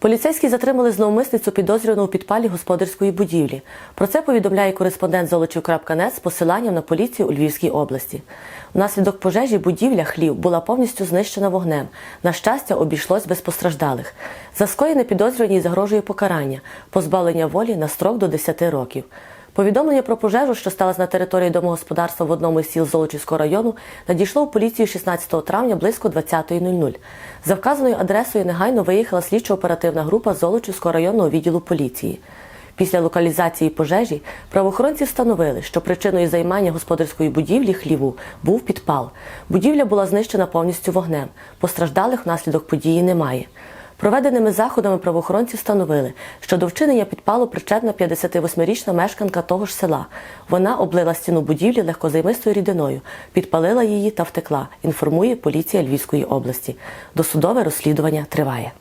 Поліцейські затримали зловмисницю підозрювану у підпалі господарської будівлі. Про це повідомляє кореспондент Золочів.нет з посиланням на поліцію у Львівській області. Внаслідок пожежі будівля хлів була повністю знищена вогнем. На щастя, обійшлось без постраждалих. За скоєне підозрюваній загрожує покарання, позбавлення волі на строк до 10 років. Повідомлення про пожежу, що сталося на території домогосподарства в одному із сіл Золочівського району, надійшло в поліцію 16 травня близько 20.00. За вказаною адресою негайно виїхала слідчо-оперативна група Золочівського районного відділу поліції. Після локалізації пожежі правоохоронці встановили, що причиною займання господарської будівлі хліву був підпал. Будівля була знищена повністю вогнем. Постраждалих внаслідок події немає. Проведеними заходами правоохоронці встановили, що до вчинення підпалу причетна 58-річна мешканка того ж села. Вона облила стіну будівлі легкозаймистою рідиною, підпалила її та втекла. Інформує поліція Львівської області. Досудове розслідування триває.